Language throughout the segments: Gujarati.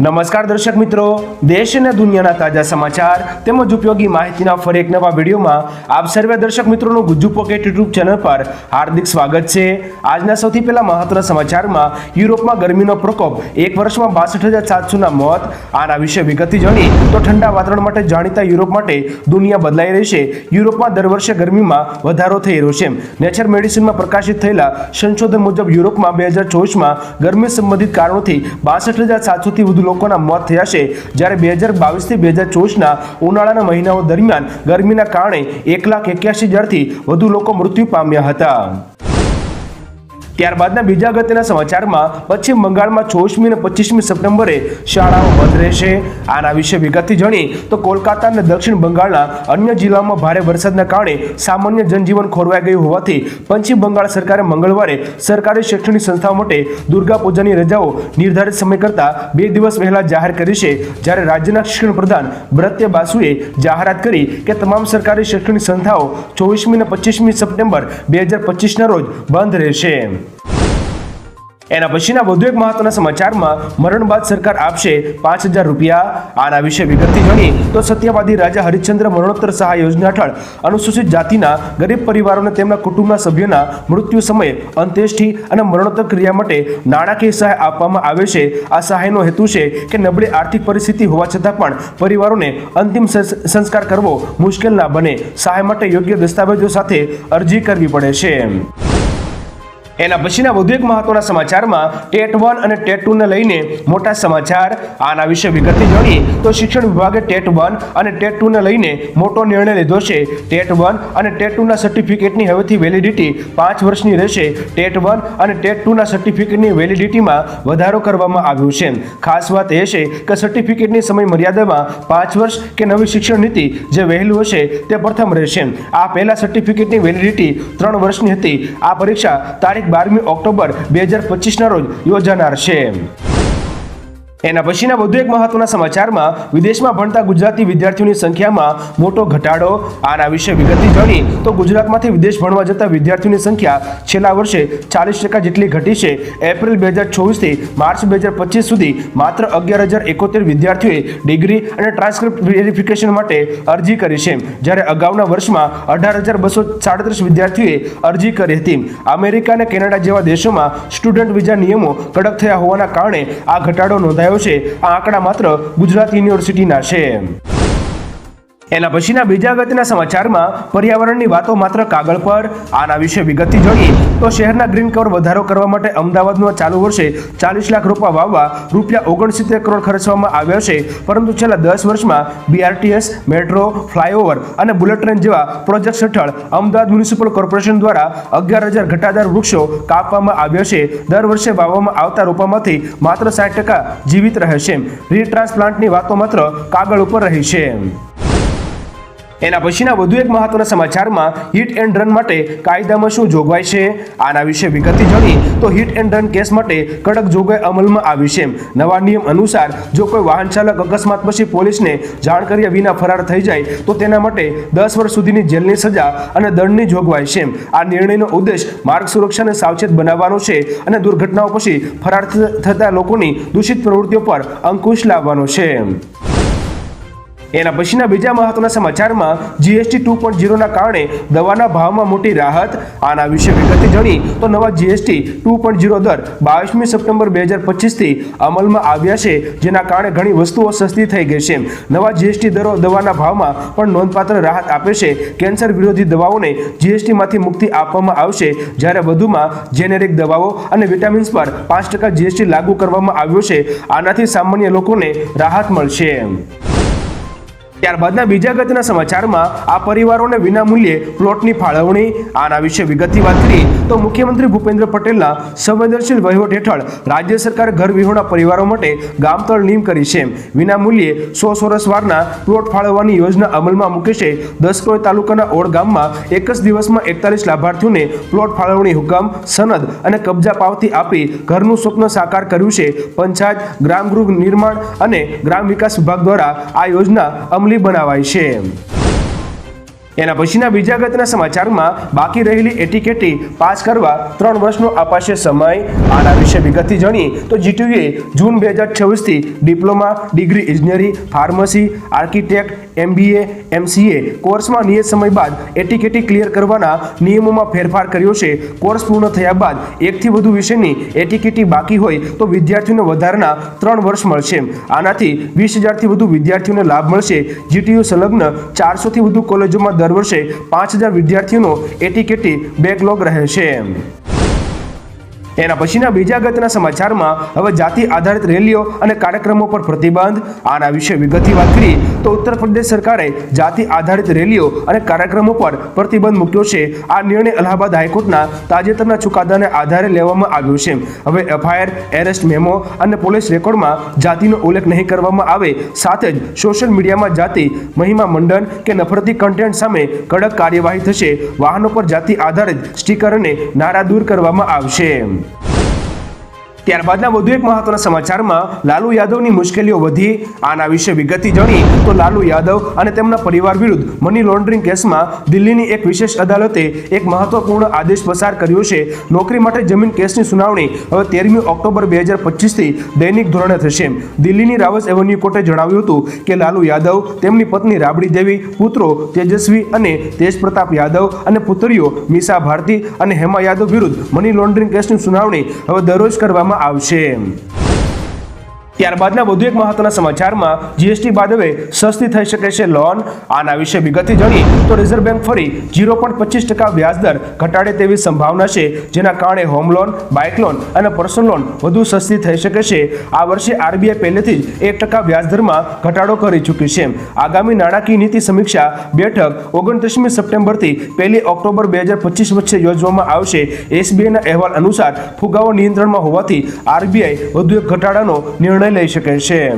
નમસ્કાર દર્શક મિત્રો, દેશ અને દુનિયાના તાજા સમાચાર તેમજ ઉપયોગી માહિતીના ફરી એક નવા વિડીયોમાં આપ સર્વે દર્શક મિત્રોનું ગુજ્જુ પોકેટ યુટ્યુબ ચેનલ પર હાર્દિક સ્વાગત છે. આજના સૌથી પહેલા મહત્વના સમાચારમાં યુરોપમાં ગરમીનો પ્રકોપ, એક વર્ષમાં બાસઠ હજાર સાતસોના મોત, આના વિશે વિગતથી જાણી તો ઠંડા વાતાવરણ માટે જાણીતા યુરોપ માટે દુનિયા બદલાઈ રહી છે. યુરોપમાં દર વર્ષે ગરમીમાં વધારો થઈ રહ્યો છે. નેચર મેડિસિનમાં પ્રકાશિત થયેલા સંશોધન મુજબ યુરોપમાં બે હજાર ચોવીસમાં ગરમી સંબંધિત કારણોથી બાસઠ હજાર સાતસોથી વધુ લોકોના મોત થયા છે. જ્યારે બે હજાર બાવીસથી બે હજાર ચોવીસના ઉનાળાના મહિનાઓ દરમિયાન ગરમીના કારણે એક લાખ એક્યાસી હજારથી વધુ લોકો મૃત્યુ પામ્યા હતા. ત્યારબાદના બીજા અગત્યના સમાચારમાં પશ્ચિમ બંગાળમાં ચોવીસમી અને પચીસમી સપ્ટેમ્બરે શાળાઓ બંધ રહેશે. આના વિશે વિગતથી જાણી તો કોલકાતા અને દક્ષિણ બંગાળના અન્ય જિલ્લાઓમાં ભારે વરસાદના કારણે સામાન્ય જનજીવન ખોરવાઈ ગયું હોવાથી પશ્ચિમ બંગાળ સરકારે મંગળવારે સરકારી શૈક્ષણિક સંસ્થાઓ માટે દુર્ગા પૂજાની રજાઓ નિર્ધારિત સમય કરતાં બે દિવસ પહેલા જાહેર કરી છે. જ્યારે રાજ્યના શિક્ષણ પ્રધાન બ્રત્ય બાસુએ જાહેરાત કરી કે તમામ સરકારી શૈક્ષણિક સંસ્થાઓ ચોવીસમી અને પચીસમી સપ્ટેમ્બર બે હજાર પચીસના રોજ બંધ રહેશે. એના પછીના વધુ એક મહત્વના સમાચારમાં મરણ બાદ સરકાર આપશે પાંચ હજાર રૂપિયા. આના વિશે વિગતથી જાણીએ તો સત્યવાદી રાજા હરિશ્ચંદ્ર મરણોત્તર સહાય યોજના હેઠળ અનુસૂચિત જાતિના ગરીબ પરિવારોને તેમના કુટુંબના સભ્યોના મૃત્યુ સમયે અંત્યેષ્ટિ અને મરણોત્તર ક્રિયા માટે નાણાકીય સહાય આપવામાં આવે છે. આ સહાયનો હેતુ છે કે નબળી આર્થિક પરિસ્થિતિ હોવા છતાં પણ પરિવારોને અંતિમ સંસ- સંસ્કાર કરવો મુશ્કેલ ના બને. સહાય માટે યોગ્ય દસ્તાવેજો સાથે અરજી કરવી પડે છે. એના પછીના વધુ એક મહત્વના સમાચારમાં ટેટ વન અને ટેટ ટુ ને લઈને મોટા સમાચાર. આના વિશે વિગતથી જોઈએ તો શિક્ષણ વિભાગે ટેટ વન અને ટેટ ટુ ને લઈને મોટો નિર્ણય લીધો છે. ટેટ વન અને ટેટ ટુ ના સર્ટિફિકેટની હવેથી વેલિડિટી પાંચ વર્ષની રહેશે. ટેટ વન અને ટેટ ટુ ના સર્ટિફિકેટની વેલિડિટીમાં વધારો કરવામાં આવ્યો છે. ખાસ વાત એ છે કે સર્ટિફિકેટની સમય મર્યાદામાં પાંચ વર્ષ કે નવી શિક્ષણ નીતિ જે વહેલું હશે તે પ્રથમ રહેશે. આ પહેલા સર્ટિફિકેટની વેલિડિટી ત્રણ વર્ષની હતી. આ પરીક્ષા તારીખ બારમી ઓક્ટોબર બે હજાર પચીસના રોજ યોજાનાર છે. એના પછીના વધુ એક મહત્વના સમાચારમાં વિદેશમાં ભણતા ગુજરાતી વિદ્યાર્થીઓની સંખ્યામાં મોટો ઘટાડો. આના વિશે વિગતથી જાણી તો ગુજરાતમાંથી વિદેશ ભણવા જતા વિદ્યાર્થીઓની સંખ્યા છેલ્લા વર્ષે ચાલીસ ટકા જેટલી ઘટી છે. એપ્રિલ બે હજાર ચોવીસથી માર્ચ બે હજાર પચીસ સુધી માત્ર અગિયાર હજાર એકોતેર વિદ્યાર્થીઓએ ડિગ્રી અને ટ્રાન્સક્રિપ્ટ વેરિફિકેશન માટે અરજી કરી છે. જ્યારે અગાઉના વર્ષમાં અઢાર હજાર બસો સાડત્રીસ વિદ્યાર્થીઓએ અરજી કરી હતી. અમેરિકા અને કેનેડા જેવા દેશોમાં સ્ટુડન્ટ વિઝા નિયમો કડક થયા હોવાના કારણે આ ઘટાડો નોંધાયો છે. આ આંકડા માત્ર ગુજરાત યુનિવર્સિટીના છે. એના પછીના બીજા અગત્યના સમાચારમાં પર્યાવરણની વાતો માત્ર કાગળ પર, આના વિશે વિગતથી જોઈએ તો શહેરના ગ્રીન કવર વધારો કરવા માટે અમદાવાદમાં ચાલુ વર્ષે ચાલીસ લાખ રોપા વાવવા રૂપિયા ઓગણસિત્તેર કરોડ ખર્ચવામાં આવ્યા છે. પરંતુ છેલ્લા દસ વર્ષમાં બીઆરટીએસ મેટ્રો ફ્લાયઓવર અને બુલેટ ટ્રેન જેવા પ્રોજેક્ટ્સ હેઠળ અમદાવાદ મ્યુનિસિપલ કોર્પોરેશન દ્વારા અગિયાર હજાર ઘટાદાર વૃક્ષો કાપવામાં આવ્યા છે. દર વર્ષે વાવવામાં આવતા રોપામાંથી માત્ર સાઠ ટકા જીવિત રહે છે. રીટ્રાન્સપ્લાન્ટની વાતો માત્ર કાગળ ઉપર રહી છે. એના પછીના વધુ એક મહત્વના સમાચારમાં હિટ એન્ડ રન માટે કાયદામાં શું જોગવાઈ છે? આના વિશે વિગતથી જાણી તો હિટ એન્ડ રન કેસ માટે કડક જોગવાઈ અમલમાં આવી છે. નવા નિયમ અનુસાર જો કોઈ વાહન ચાલક અકસ્માત પછી પોલીસને જાણ કર્યા વિના ફરાર થઈ જાય, તો તેના માટે દસ વર્ષ સુધીની જેલની સજા અને દંડની જોગવાઈ છે. આ નિર્ણયનો ઉદ્દેશ માર્ગ સુરક્ષાને સાવચેત બનાવવાનો છે અને દુર્ઘટનાઓ પછી ફરાર થતા લોકોની દૂષિત પ્રવૃત્તિઓ પર અંકુશ લાવવાનો છે. એના પછીના બીજા મહત્વના સમાચારમાં જીએસટી ટુ પોઈન્ટ ઝીરોના કારણે દવાના ભાવમાં મોટી રાહત. આના વિશે વિગતે જાણી તો નવા જીએસટી ટુ પોઈન્ટ ઝીરો દર બાવીસમી સપ્ટેમ્બર બે હજાર પચીસથી અમલમાં આવ્યા છે, જેના કારણે ઘણી વસ્તુઓ સસ્તી થઈ ગઈ છે. નવા જીએસટી દરો, દવાના ભાવમાં પણ નોંધપાત્ર રાહત આપે છે. કેન્સર વિરોધી દવાઓને જીએસટીમાંથી મુક્તિ આપવામાં આવશે, જ્યારે વધુમાં જેનેરિક દવાઓ અને વિટામિન્સ પર પાંચ ટકા જીએસટી લાગુ કરવામાં આવ્યો છે. આનાથી સામાન્ય લોકોને રાહત મળશે. ત્યારબાદના બીજા ગતના સમાચારમાં આ પરિવારોને વિનામૂલ્યે પ્લોટની ફાળવણી, આના વિશે વિગતથી વાત કરીએ તો મુખ્યમંત્રી ભૂપેન્દ્ર પટેલના સંવેદનશીલ વહીવટ હેઠળ રાજ્ય સરકારે ઘર વિહોણા પરિવારો માટે ગામતળ નિયમ કરી છે. વિનામૂલ્યે સો સોરસવારના પ્લોટ ફાળવવાની યોજના અમલમાં મૂકી છે. દસકોઈ તાલુકાના ઓળ ગામમાં એક જ દિવસમાં એકતાલીસ લાભાર્થીઓને પ્લોટ ફાળવણી હુકમ, સનદ અને કબજા પાવતી આપી ઘરનું સ્વપ્ન સાકાર કર્યું છે. પંચાયત, ગ્રામગૃહ નિર્માણ અને ગ્રામ વિકાસ વિભાગ દ્વારા આ યોજના અમલી બનાવાઈ છે. એના પછીના બીજા ગતના સમાચારમાં બાકી રહેલી એટીકેટી પાસ કરવા ત્રણ વર્ષનો અપાશે સમય. આના વિશે વિગતથી જાણીએ તો જીટીયુએ જૂન બે હજાર છવ્વીસથી ડિપ્લોમા, ડિગ્રી ઇજનેરી, ફાર્મસી, આર્કિટેક્ટ એમબીએ એમસીએ કોર્સમાં નિયત સમય બાદ એટીકેટી ક્લિયર કરવાના નિયમોમાં ફેરફાર કર્યો છે. કોર્સ પૂર્ણ થયા બાદ એકથી વધુ વિષયની એટીકેટી બાકી હોય તો વિદ્યાર્થીઓને વધારાના ત્રણ વર્ષ મળશે. આનાથી વીસ હજારથી વધુ વિદ્યાર્થીઓને લાભ મળશે. જીટીયુ સંલગ્ન ચારસોથી વધુ કોલેજોમાં દર વર્ષે પાંચ હજાર વિદ્યાર્થીઓનો એટીકેટી બેકલોગ રહે છે. એના પછીના બીજા ગતના સમાચારમાં હવે જાતિ આધારિત રેલીઓ અને કાર્યક્રમો પર પ્રતિબંધ. આના વિશે વિગતથી વાત કરી તો ઉત્તર પ્રદેશ સરકારે જાતિ આધારિત રેલીઓ અને કાર્યક્રમો પર પ્રતિબંધ મૂક્યો છે. આ નિર્ણય અલ્હાબાદ હાઈકોર્ટના તાજેતરના ચુકાદાને આધારે લેવામાં આવ્યો છે. હવે એફઆઈઆર, એરેસ્ટ મેમો અને પોલીસ રેકોર્ડમાં જાતિનો ઉલ્લેખ નહીં કરવામાં આવે. સાથે જ સોશિયલ મીડિયામાં જાતિ, મહિમા મંડન કે નફરતી કન્ટેન્ટ સામે કડક કાર્યવાહી થશે. વાહનો પર જાતિ આધારિત સ્ટીકર અને નારા દૂર કરવામાં આવશે. ત્યારબાદના વધુ એક મહત્વના સમાચારમાં લાલુ યાદવની મુશ્કેલીઓ વધી, આના વિશે વિગતથી જાણી તો લાલુ યાદવ અને તેમના પરિવાર વિરુદ્ધ મની લોન્ડરિંગ કેસમાં દિલ્હીની એક વિશેષ અદાલતે એક મહત્વપૂર્ણ આદેશ પસાર કર્યો છે. નોકરી માટે જમીન કેસની સુનાવણી હવે તેરમી ઓક્ટોબર બે હજાર પચીસથી દૈનિક ધોરણે થશે. દિલ્હીની રાવસ એવન્યુ કોર્ટે જણાવ્યું હતું કે લાલુ યાદવ, તેમની પત્ની રાબડી દેવી, પુત્રો તેજસ્વી અને તેજ પ્રતાપ યાદવ અને પુત્રીઓ મીસા ભારતી અને હેમા યાદવ વિરુદ્ધ મની લોન્ડરિંગ કેસની સુનાવણી હવે દરરોજ કરવામાં આવશે. ત્યારબાદના વધુ એક મહત્વના સમાચારમાં જીએસટી બાદ હવે સસ્તી થઈ શકે છે લોન આના વિશે વિગતથી જાણીએ તો રિઝર્વ બેંક ફરી ઝીરો પોઈન્ટ પચીસ ટકા વ્યાજદર ઘટાડે તેવી સંભાવના છે, જેના કારણે હોમ લોન બાઇક લોન અને પર્સનલ લોન વધુ સસ્તી થઈ શકે છે. આ વર્ષે આરબીઆઈ પહેલેથી જ એક ટકા વ્યાજદરમાં ઘટાડો કરી ચૂકી છે. આગામી નાણાકીય નીતિ સમીક્ષા બેઠક ઓગણત્રીસમી સપ્ટેમ્બરથી પહેલી ઓક્ટોબર બે હજાર પચીસ વચ્ચે યોજવામાં આવશે. એસબીઆઈના અહેવાલ અનુસાર ફુગાવો નિયંત્રણમાં હોવાથી આરબીઆઈ વધુ એક ઘટાડાનો નિર્ણય લઈ શકે છે.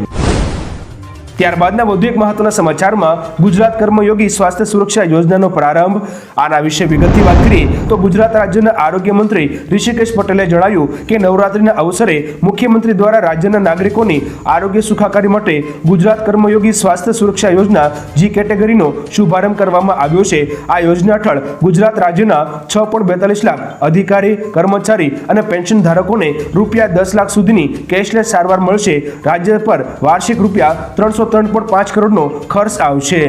ત્યારબાદના વધુ એક મહત્વના સમાચારમાં ગુજરાત કર્મયોગી સ્વાસ્થ્ય સુરક્ષા યોજનાનો પ્રારંભ. આના વિશે વિગતથી વાત કરીએ તો ગુજરાત રાજ્યના આરોગ્ય મંત્રી ઋષિકેશ પટેલે જણાવ્યું કે નવરાત્રીના અવસરે મુખ્યમંત્રી દ્વારા રાજ્યના નાગરિકોની આરોગ્ય સુખાકારી માટે ગુજરાત કર્મયોગી સ્વાસ્થ્ય સુરક્ષા યોજના જી કેટેગરીનો શુભારંભ કરવામાં આવ્યો છે. આ યોજના હેઠળ ગુજરાત રાજ્યના છ પોઈન્ટ બેતાલીસ લાખ અધિકારી, કર્મચારી અને પેન્શન ધારકોને રૂપિયા દસ લાખ સુધીની કેશલેસ સારવાર મળશે. રાજ્ય પર વાર્ષિક રૂપિયા ત્રણસો ત્રણ પોઈન્ટ પાંચ કરોડનો ખર્ચ આવશે.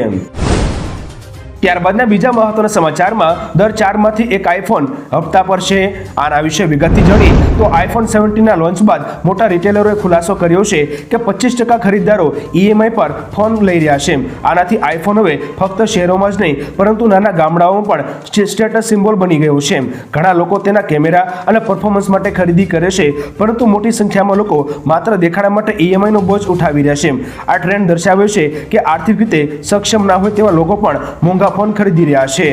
ત્યારબાદના બીજા મહત્વના સમાચારમાં દર ચારમાંથી એક આઈફોન હપ્તા પર છે. આના વિશે વિગતથી જણી તો આઈફોન સેવન્ટીનના લોન્ચ બાદ મોટા રિટેલરોએ ખુલાસો કર્યો છે કે પચીસ ટકા ખરીદદારો ઈએમઆઈ પર ફોન લઈ રહ્યા છે. આનાથી આઈફોન હવે ફક્ત શહેરોમાં જ નહીં, પરંતુ નાના ગામડાઓમાં પણ સ્ટેટસ સિમ્બોલ બની ગયો છે. ઘણા લોકો તેના કેમેરા અને પરફોર્મન્સ માટે ખરીદી કરે છે, પરંતુ મોટી સંખ્યામાં લોકો માત્ર દેખાડા માટે ઈએમઆઈનો બોજ ઉઠાવી રહ્યા છે. આ ટ્રેન્ડ દર્શાવે છે કે આર્થિક રીતે સક્ષમ ના હોય તેવા લોકો પણ મોંઘા ફોન ખરીદી રહ્યા છે.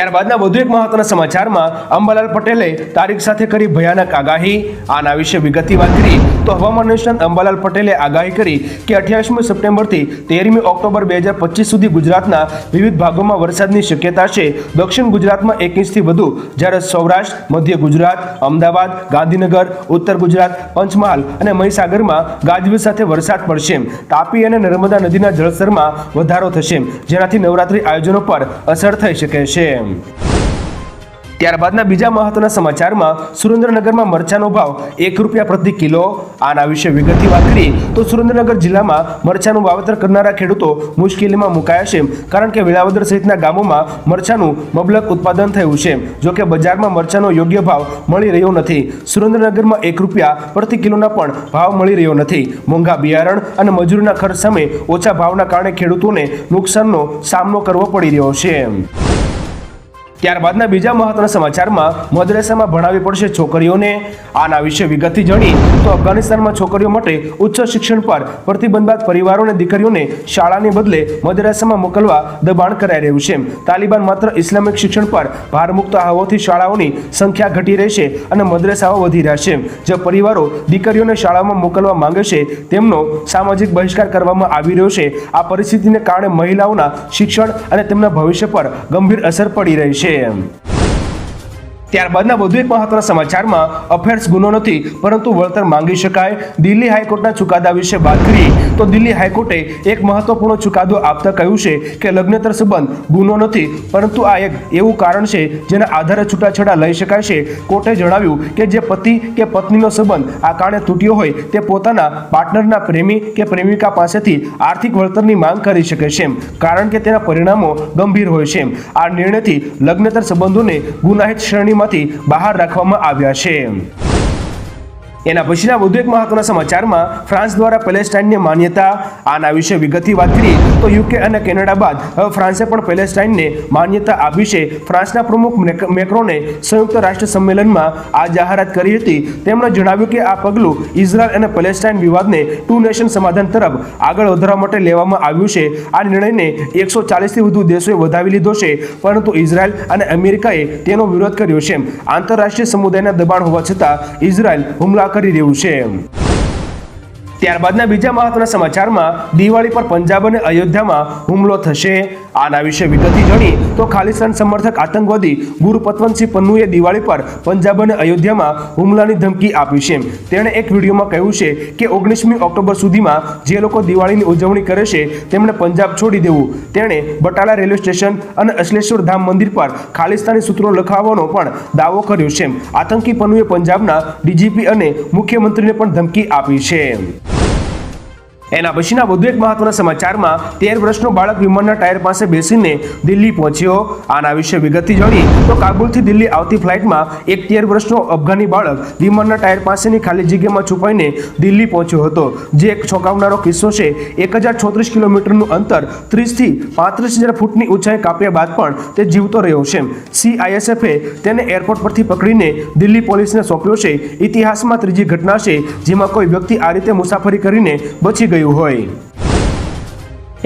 ત્યારબાદના વધુ એક મહત્વના સમાચારમાં અંબાલાલ પટેલે તારીખ સાથે કરી ભયાનક આગાહી. આના વિશે વિગતથી વાત કરી તો હવામાન નિષ્ણાંત અંબાલાલ પટેલે આગાહી કરી કે અઠ્યાવીસમી સપ્ટેમ્બરથી તેરમી ઓક્ટોબર બે હજાર પચીસ સુધી ગુજરાતના વિવિધ ભાગોમાં વરસાદની શક્યતા છે. દક્ષિણ ગુજરાતમાં એક ઇંચથી વધુ, જ્યારે સૌરાષ્ટ્ર, મધ્ય ગુજરાત, અમદાવાદ, ગાંધીનગર, ઉત્તર ગુજરાત, પંચમહાલ અને મહીસાગરમાં ગાજવીજ સાથે વરસાદ પડશે. તાપી અને નર્મદા નદીના જળસ્તરમાં વધારો થશે, જેનાથી નવરાત્રી આયોજનો પર અસર થઈ શકે છે. ત્યારબાદના બીજા મહત્વના સમાચારમાં સુરેન્દ્રનગરમાં મરચાનો ભાવ એક રૂપિયા પ્રતિ કિલો. આના વિશે વિગતથી વાત કરીએ તો સુરેન્દ્રનગર જિલ્લામાં મરચાનું વાવેતર કરનારા ખેડૂતો મુશ્કેલીમાં મુકાયા છે, કારણ કે વેળાવદર સહિતના ગામોમાં મરચાનું મબલક ઉત્પાદન થયું છે જોકે બજારમાં મરચાનો યોગ્ય ભાવ મળી રહ્યો નથી. સુરેન્દ્રનગરમાં એક રૂપિયા પ્રતિ કિલોના પણ ભાવ મળી રહ્યો નથી. મોંઘા બિયારણ અને મજૂરીના ખર્ચ સામે ઓછા ભાવના કારણે ખેડૂતોને નુકસાનનો સામનો કરવો પડી રહ્યો છે. ત્યારબાદના બીજા મહત્વના સમાચારમાં મદ્રેસામાં ભણાવવી પડશે છોકરીઓને. આના વિશે વિગતથી જાણી તો અફઘાનિસ્તાનમાં છોકરીઓ માટે ઉચ્ચ શિક્ષણ પર પ્રતિબંધ બાદ પરિવારો અને દીકરીઓને શાળાની બદલે મદ્રેસામાં મોકલવા દબાણ કરાઈ રહ્યું છે. તાલિબાન માત્ર ઇસ્લામિક શિક્ષણ પર ભાર મુકતા હોવાથી શાળાઓની સંખ્યા ઘટી રહી છે અને મદ્રેસાઓ વધી રહ્યા છે. જે પરિવારો દીકરીઓને શાળામાં મોકલવા માંગે છે તેમનો સામાજિક બહિષ્કાર કરવામાં આવી રહ્યો છે. આ પરિસ્થિતિને કારણે મહિલાઓના શિક્ષણ અને તેમના ભવિષ્ય પર ગંભીર અસર પડી રહી છે. game ત્યારબાદના વધુ એક મહત્વના સમાચારમાં અફેર્સ ગુનો નથી, પરંતુ વળતર માંગી શકાય દિલ્હી હાઈકોર્ટના ચુકાદા વિશે વાત કરીએ તો દિલ્હી હાઈકોર્ટે એક મહત્વપૂર્ણ ચુકાદો આપતા કહ્યું છે કે લગ્નેતર સંબંધ ગુનો નથી, પરંતુ આ એક એવું કારણ છે જેના આધારે છૂટાછેડા લઈ શકાય છે કોર્ટે જણાવ્યું કે જે પતિ કે પત્નીનો સંબંધ આ કારણે તૂટ્યો હોય, તે પોતાના પાર્ટનરના પ્રેમી કે પ્રેમિકા પાસેથી આર્થિક વળતરની માંગ કરી શકે છે. કારણ કે તેના પરિણામો ગંભીર હોય છે એમ. આ નિર્ણયથી લગ્નેતર સંબંધોને ગુનાહિત શ્રેણીમાંથી બહાર રાખવામાં આવ્યા છે. એના પછીના વધુ એક મહત્વના સમાચારમાં ફ્રાન્સ દ્વારા પેલેસ્ટાઇનને માન્યતા આના વિશે વિગતથી વાત કરીએ તો યુકે અને કેનેડા બાદ હવે ફ્રાન્સે પણ પેલેસ્ટાઇનને માન્યતા આપી છે. ફ્રાન્સના પ્રમુખ મેક્રોને સંયુક્ત રાષ્ટ્ર સંમેલનમાં આ જાહેરાત કરી હતી. તેમણે જણાવ્યું કે આ પગલું ઇઝરાયલ અને પેલેસ્ટાઇન વિવાદને ટુ નેશન સમાધાન તરફ આગળ વધારવા માટે લેવામાં આવ્યું છે. આ નિર્ણયને એકસો ચાલીસથી વધુ દેશોએ વધાવી લીધો છે, પરંતુ ઇઝરાયલ અને અમેરિકાએ તેનો વિરોધ કર્યો છે. આંતરરાષ્ટ્રીય સમુદાયના દબાણ હોવા છતાં ઇઝરાયલ હુમલા કરી રહ્યું છે ત્યારબાદના બીજા મહત્વના સમાચારમાં દિવાળી પર પંજાબ અને અયોધ્યામાં હુમલો થશે. આના વિશે વિગતથી જણી તો ખાલિસ્તાન સમર્થક આતંકવાદી ગુરુ પતવંતસિંહ પન્નુએ દિવાળી પર પંજાબ અને અયોધ્યામાં હુમલાની ધમકી આપી છે. તેણે એક વિડીયોમાં કહ્યું છે કે ઓગણીસમી ઓક્ટોબર સુધીમાં જે લોકો દિવાળીની ઉજવણી કરે છે તેમણે પંજાબ છોડી દેવું. તેણે બટાલા રેલવે સ્ટેશન અને અશ્લેશ્વર ધામ મંદિર પર ખાલિસ્તાની સૂત્રો લખાવવાનો પણ દાવો કર્યો છે. આતંકી પન્નુએ પંજાબના ડીજીપી અને મુખ્યમંત્રીને પણ ધમકી આપી છે. એના પછીના વધુ એક મહત્વના સમાચારમાં, તેર વર્ષનો બાળક વિમાનના ટાયર પાસે બેસીને દિલ્હી પહોંચ્યો. આના વિશે વિગતથી જાણી તો કાબુલથી દિલ્હી આવતી ફ્લાઇટમાં એક તેર વર્ષનો અફઘાની બાળક વિમાનના ટાયર પાસેની ખાલી જગ્યામાં છુપાઈને દિલ્હી પહોંચ્યો હતો. જે એક ચોંકાવનારો કિસ્સો છે, એક હજાર છોત્રીસ કિલોમીટરનું અંતર ત્રીસથી પાંત્રીસ હજાર ફૂટની ઊંચાઈ કાપ્યા બાદ પણ તે જીવતો રહ્યો છે. સીઆઈએસએફે તેને એરપોર્ટ પરથી પકડીને દિલ્હી પોલીસને સોંપ્યો છે. ઇતિહાસમાં ત્રીજી ઘટના છે, જેમાં કોઈ વ્યક્તિ આ રીતે મુસાફરી કરીને બચી ગયું હોય.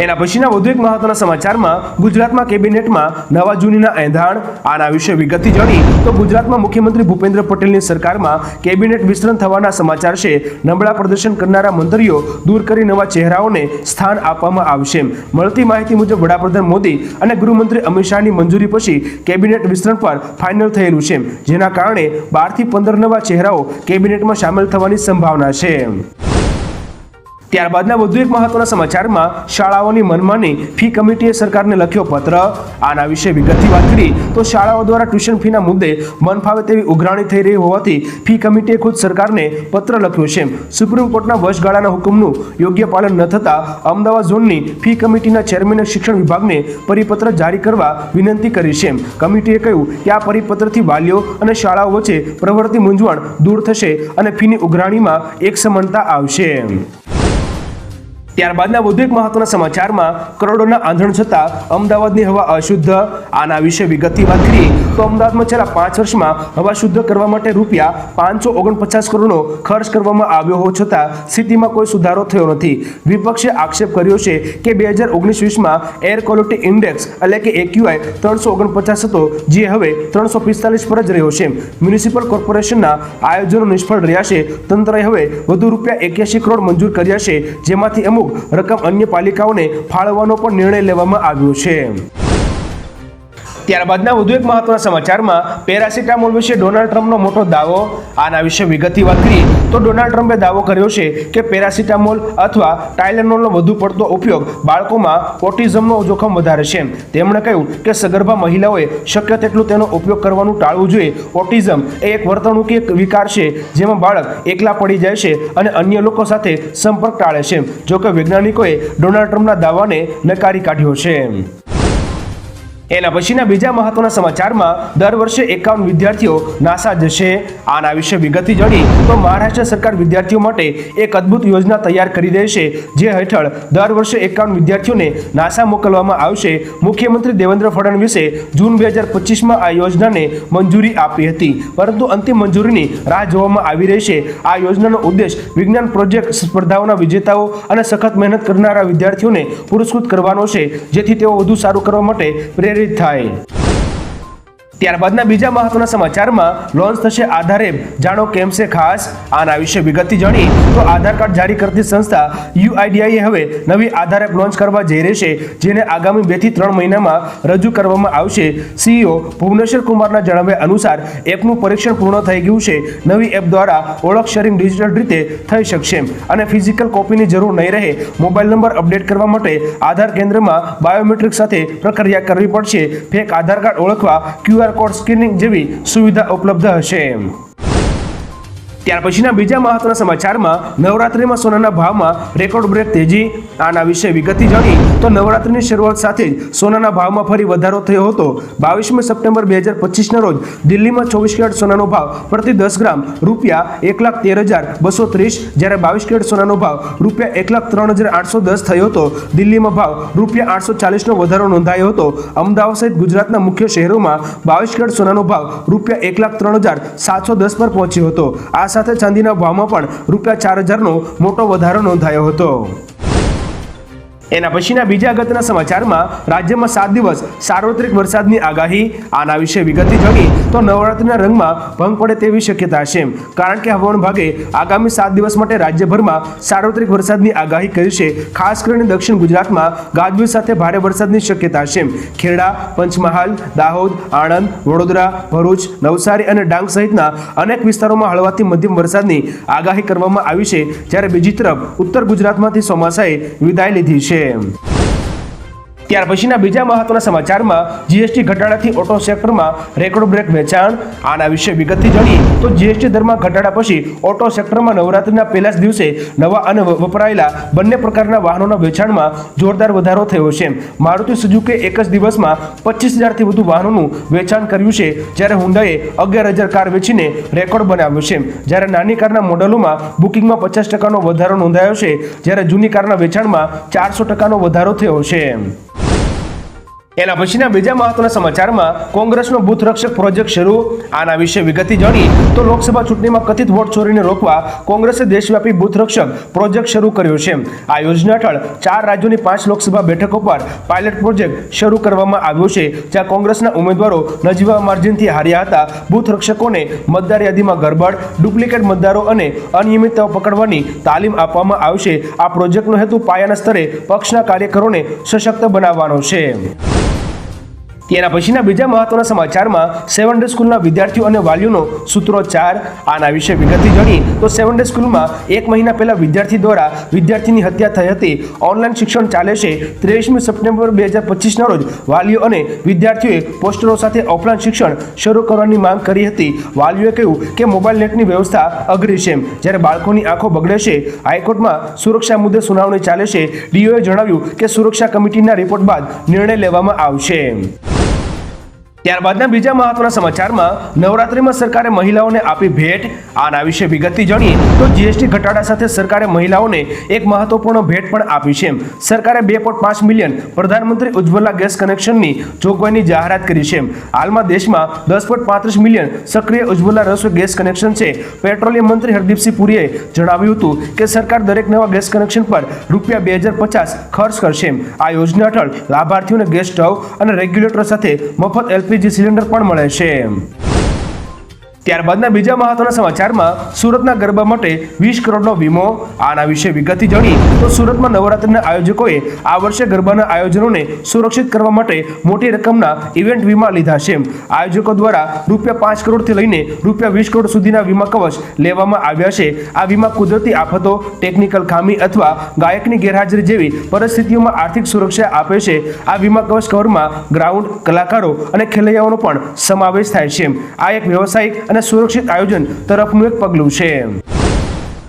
એના પછીના વધુ એક મહત્વના સમાચારમાં ગુજરાતમાં કેબિનેટમાં નવા જૂનીના એંધાણ, આના વિશે વિગતથી જાણી તો ગુજરાતમાં મુખ્યમંત્રી ભૂપેન્દ્ર પટેલની સરકારમાં કેબિનેટ વિસ્તરણ થવાના સમાચાર છે. નબળા પ્રદર્શન કરનારા મંત્રીઓ દૂર કરી નવા ચહેરાઓને સ્થાન આપવામાં આવશે. મળતી માહિતી મુજબ વડાપ્રધાન મોદી અને ગૃહમંત્રી અમિત શાહની મંજૂરી પછી કેબિનેટ વિસ્તરણ પર ફાઇનલ થયેલું છે. જેના કારણે બારથી પંદર નવા ચહેરાઓ કેબિનેટમાં સામેલ થવાની સંભાવના છે. ત્યારબાદના વધુ એક મહત્વના સમાચારમાં શાળાઓની મનમાની ફી કમિટીએ સરકારને લખ્યો પત્ર. આના વિશે વિગતથી વાત કરી તો શાળાઓ દ્વારા ટ્યુશન ફીના મુદ્દે મનફાવે તેવી ઉઘરાણી થઈ રહી હોવાથી ફી કમિટીએ ખુદ સરકારને પત્ર લખ્યો છે. સુપ્રીમ કોર્ટના વર્ષગાળાના હુકમનું યોગ્ય પાલન ન થતાં અમદાવાદ ઝોનની ફી કમિટીના ચેરમેને શિક્ષણ વિભાગને પરિપત્ર જારી કરવા વિનંતી કરી છે. કમિટીએ કહ્યું કે આ પરિપત્રથી વાલીઓ અને શાળાઓ વચ્ચે પ્રવર્તી મૂંઝવણ દૂર થશે અને ફીની ઉઘરાણીમાં એક સમાનતા આવશે. ત્યારબાદના વધુ એક મહત્વના સમાચારમાં કરોડોના આંધણ છતાં અમદાવાદની હવા અશુદ્ધ. આના વિશે વિગતથી વાત કરીએ તો અમદાવાદમાં છેલ્લા પાંચ વર્ષમાં હવા શુદ્ધ કરવા માટે રૂપિયા પાંચસો ઓગણપચાસ કરોડનો ખર્ચ કરવામાં આવ્યો હોવા છતાં સ્થિતિમાં કોઈ સુધારો થયો નથી. વિપક્ષે આક્ષેપ કર્યો છે કે બે હજાર ઓગણીસ વીસમાં એર ક્વોલિટી ઇન્ડેક્સ એટલે કે એક્યુઆઈ ત્રણસો ઓગણપચાસ હતો, જે હવે ત્રણસો પિસ્તાલીસ પર જ રહ્યો છે. મ્યુનિસિપલ કોર્પોરેશનના આયોજનો નિષ્ફળ રહ્યા છે. તંત્રએ હવે વધુ રૂપિયા એક્યાસી કરોડ મંજૂર કર્યા છે, જેમાંથી અમુક રકમ અન્ય પાલિકાઓને ફાળવવાનો પણ નિર્ણય લેવામાં આવ્યો છે. ત્યારબાદના વધુ એક મહત્વના સમાચારમાં પેરાસિટામોલ વિશે ડોનાલ્ડ ટ્રમ્પનો મોટો દાવો, આના વિશે વિગતથી વાત કરીએ, તો ડોનાલ્ડ ટ્રમ્પે દાવો કર્યો છે કે પેરાસિટામોલ અથવા ટાયલેનોલનો વધુ પડતો ઉપયોગ બાળકોમાં ઓટિઝમનો જોખમ વધારે છે. તેમણે કહ્યું કે સગર્ભા મહિલાઓએ શક્ય તેટલું તેનો ઉપયોગ કરવાનું ટાળવું જોઈએ. ઓટિઝમ એ એક વર્તણૂકી વિકાર છે, જેમાં બાળક એકલા પડી જાય છે અને અન્ય લોકો સાથે સંપર્ક ટાળે છે. જોકે વૈજ્ઞાનિકોએ ડોનાલ્ડ ટ્રમ્પના દાવાને નકારી કાઢ્યો છે. એના પછીના બીજા મહત્વના સમાચારમાં દર વર્ષે એકાવન વિદ્યાર્થીઓ નાસા જશે. આના વિશે વિગતથી જાણી તો મહારાષ્ટ્ર સરકાર વિદ્યાર્થીઓ માટે એક અદ્ભુત યોજના તૈયાર કરી રહી જે હેઠળ દર વર્ષે એકાવન વિદ્યાર્થીઓને નાસા મોકલવામાં આવશે. મુખ્યમંત્રી દેવેન્દ્ર ફડણવીસે જૂન બે હજાર પચીસમાં આ યોજનાને મંજૂરી આપી હતી. પરંતુ અંતિમ મંજૂરીની રાહ જોવામાં આવી રહી છે. આ યોજનાનો ઉદ્દેશ વિજ્ઞાન પ્રોજેક્ટ સ્પર્ધાઓના વિજેતાઓ અને સખત મહેનત કરનારા વિદ્યાર્થીઓને પુરસ્કૃત કરવાનો છે. જેથી તેઓ વધુ સારું કરવા માટે પ્રેરિત થાય. ત્યારબાદના બીજા મહત્વના સમાચારમાં લોન્ચ થશે આધાર. જાણો કેમ છે ખાસ? આના વિશે વિગતથી જાણી તો આધાર કાર્ડ જારી કરતી સંસ્થા યુઆઈડીઆઈએ હવે નવી આધાર એપ લોન્ચ કરવા જઈ રહી જેને આગામી બેથી ત્રણ મહિનામાં રજૂ કરવામાં આવશે. સીઈઓ ભુવનેશ્વર કુમારના જણાવ્યા અનુસાર, એપનું પરીક્ષણ પૂર્ણ થઈ ગયું છે. નવી એપ દ્વારા ઓળખ શેરિંગ ડિજિટલ રીતે થઈ શકશે. અને ફિઝિકલ કોપીની જરૂર નહીં રહે. મોબાઈલ નંબર અપડેટ કરવા માટે આધાર કેન્દ્રમાં બાયોમેટ્રિક સાથે પ્રક્રિયા કરવી પડશે. ફેક આધાર કાર્ડ ઓળખવા ક્યુઆર કોડ સ્કેનિંગ જેવી સુવિધા ઉપલબ્ધ હશે. ત્યાર પછીના બીજા મહત્વના સમાચારમાં નવરાત્રિમાં સોનાના ભાવમાં રેકોર્ડ બ્રેક તેજી, આના વિશે વિગતથી જાણી તો નવરાત્રિની શરૂઆત સાથે જ સોનાના ભાવમાં ફરી વધારો થયો હતો. બાવીસમી સપ્ટેમ્બર બે હજાર પચીસના રોજ દિલ્હીમાં ચોવીસ કેરેટ સોનાનો ભાવ પ્રતિ દસ ગ્રામ રૂપિયા એક લાખ તેર હજાર બસો ત્રીસ જ્યારે બાવીસ કેરેટ સોનાનો ભાવ રૂપિયા એક લાખ ત્રણ હજાર આઠસો દસ થયો હતો. દિલ્હીમાં ભાવ રૂપિયા આઠસો ચાલીસનો વધારો નોંધાયો હતો. અમદાવાદ સહિત ગુજરાતના મુખ્ય શહેરોમાં બાવીસ કેરેટ સોનાનો ભાવ રૂપિયા એક લાખ ત્રણ હજાર સાતસો દસ પર પહોંચ્યો હતો. આ સાથે ચાંદીના ભાવમાં પણ રૂપિયા ચાર હજારનો મોટો વધારો નોંધાયો હતો. એના પછીના બીજા અગત્યના સમાચારમાં રાજ્યમાં સાત દિવસ સાર્વત્રિક વરસાદની આગાહી, આના વિશે વિગતથી જાણી તો નવરાત્રિના રંગમાં ભંગ પડે તેવી શક્યતા છે. કારણ કે હવામાન વિભાગે આગામી સાત દિવસ માટે રાજ્યભરમાં સાર્વત્રિક વરસાદની આગાહી કરી છે. ખાસ કરીને દક્ષિણ ગુજરાતમાં ગાજવીજ સાથે ભારે વરસાદની શક્યતા છે. ખેડા, પંચમહાલ, દાહોદ, આણંદ, વડોદરા, ભરૂચ, નવસારી અને ડાંગ સહિતના અનેક વિસ્તારોમાં હળવાથી મધ્યમ વરસાદની આગાહી કરવામાં આવી છે. જ્યારે બીજી તરફ ઉત્તર ગુજરાતમાંથી ચોમાસાએ વિદાય લીધી છે. noche. ત્યાર પછીના બીજા મહત્વના સમાચારમાં જીએસટી ઘટાડાથી ઓટો સેક્ટરમાં રેકોર્ડ બ્રેક વેચાણ. આના વિશે વિગતથી જાણીએ તો જીએસટી દરમાં ઘટાડા પછી ઓટો સેક્ટરમાં નવરાત્રિના પહેલા જ દિવસે નવા અને વપરાયેલા બંને પ્રકારના વાહનોના વેચાણમાં જોરદાર વધારો થયો છે. મારુતિ સુઝુકે એક જ દિવસમાં પચીસ હજારથી વધુ વાહનોનું વેચાણ કર્યું છે, જ્યારે હુન્ડાએ અગિયાર હજાર કાર વેચીને રેકોર્ડ બનાવ્યો છે. જ્યારે નાની કારના મોડલોમાં બુકિંગમાં પચાસ ટકાનો વધારો નોંધાયો છે, જ્યારે જૂની કારના વેચાણમાં ચારસો ટકાનો વધારો થયો છે. એના પછીના બીજા મહત્વના સમાચારમાં કોંગ્રેસનો બુથ રક્ષક પ્રોજેક્ટ શરૂ. આના વિશે વિગતથી જાણી તો લોકસભા ચૂંટણીમાં કથિત વોટ ચોરીને રોકવા કોંગ્રેસે દેશવ્યાપી બુથ રક્ષક પ્રોજેક્ટ શરૂ કર્યો છે. આ યોજના હેઠળ ચાર રાજ્યોની પાંચ લોકસભા બેઠકો પર પાયલટ પ્રોજેક્ટ શરૂ કરવામાં આવ્યો છે, જ્યાં કોંગ્રેસના ઉમેદવારો નજીવા માર્જિનથી હાર્યા હતા. બુથ રક્ષકોને મતદાર યાદીમાં ગરબડ, ડુપ્લિકેટ મતદારો અને અનિયમિતતાઓ પકડવાની તાલીમ આપવામાં આવશે. આ પ્રોજેક્ટનો હેતુ પાયાના સ્તરે પક્ષના કાર્યકરોને સશક્ત બનાવવાનો છે. તેના પછીના બીજા મહત્વના સમાચારમાં સેવન ડે સ્કૂલના વિદ્યાર્થીઓ અને વાલીઓનો સૂત્રોચ્ચાર. આના વિશે વિગતથી જાણી તો સેવન ડે સ્કૂલમાં એક મહિના પહેલા વિદ્યાર્થી દ્વારા વિદ્યાર્થીની હત્યા થઈ હતી. ઓનલાઈન શિક્ષણ ચાલે છે. ત્રેવીસમી સપ્ટેમ્બર બે હજાર પચીસના રોજ વાલીઓ અને વિદ્યાર્થીઓએ પોસ્ટરો સાથે ઓફલાઈન શિક્ષણ શરૂ કરવાની માંગ કરી હતી. વાલીઓએ કહ્યું કે મોબાઈલ નેટની વ્યવસ્થા અઘરી છે. જ્યારે બાળકોની આંખો બગડે છે, હાઈકોર્ટમાં સુરક્ષા મુદ્દે સુનાવણી ચાલે છે. ડીઓએ જણાવ્યું કે સુરક્ષા કમિટીના રિપોર્ટ બાદ નિર્ણય લેવામાં આવશે. ત્યારબાદના બીજા મહત્વના સમાચારમાં, નવરાત્રિમાં સરકારે મહિલાઓને આપી ભેટ. આના વિશે વિગતથી જાણીએ તો જીએસટી ઘટાડા સાથે સરકારે મહિલાઓને એક મહત્વપૂર્ણ ભેટ પણ આપી છે. સરકારે બે પાંચ મિલિયન પ્રધાનમંત્રી ઉજ્જવલા ગેસ કનેક્શનની જોગવાઈની જાહેરાત કરી છે. હાલમાં દેશમાં દસ પાંત્રીસ મિલિયન સક્રિય ઉજ્જવલા રસોઈ ગેસ કનેક્શન છે. પેટ્રોલિયમ મંત્રી હરદીપસિંહ પુરીએ જણાવ્યું હતું કે સરકાર દરેક નવા ગેસ કનેક્શન પર રૂપિયા બે હજાર પચાસ ખર્ચ કરશે. આ યોજના હેઠળ લાભાર્થીઓને ગેસ સ્ટવ અને રેગ્યુલેટર સાથે મફત એલપીજી સિલિન્ડર પણ મળે છે. ત્યારબાદના બીજા મહત્વના સમાચારમાં સુરતના ગરબા માટે વીસ કરોડનો વીમો, આના વિશે વિગતથી જાણી તો સુરતમાં નવરાત્રિના આયોજકોએ આ વર્ષે ગરબાના આયોજનોને સુરક્ષિત કરવા માટે મોટી રકમના ઇવેન્ટ વીમા લીધા છે. આયોજકો દ્વારા રૂપિયા પાંચ કરોડથી લઈને રૂપિયા વીસ કરોડ સુધીના વીમા કવચ લેવામાં આવ્યા છે. આ વીમા કુદરતી આફતો, ટેકનિકલ ખામી અથવા ગાયકની ગેરહાજરી જેવી પરિસ્થિતિઓમાં આર્થિક સુરક્ષા આપે છે. આ વીમા કવચ કવરમાં ગ્રાઉન્ડ, કલાકારો અને ખેલૈયાઓનો પણ સમાવેશ થાય છે. આ એક વ્યવસાયિક અને સુરક્ષિત આયોજન તરફનું એક પગલું છે.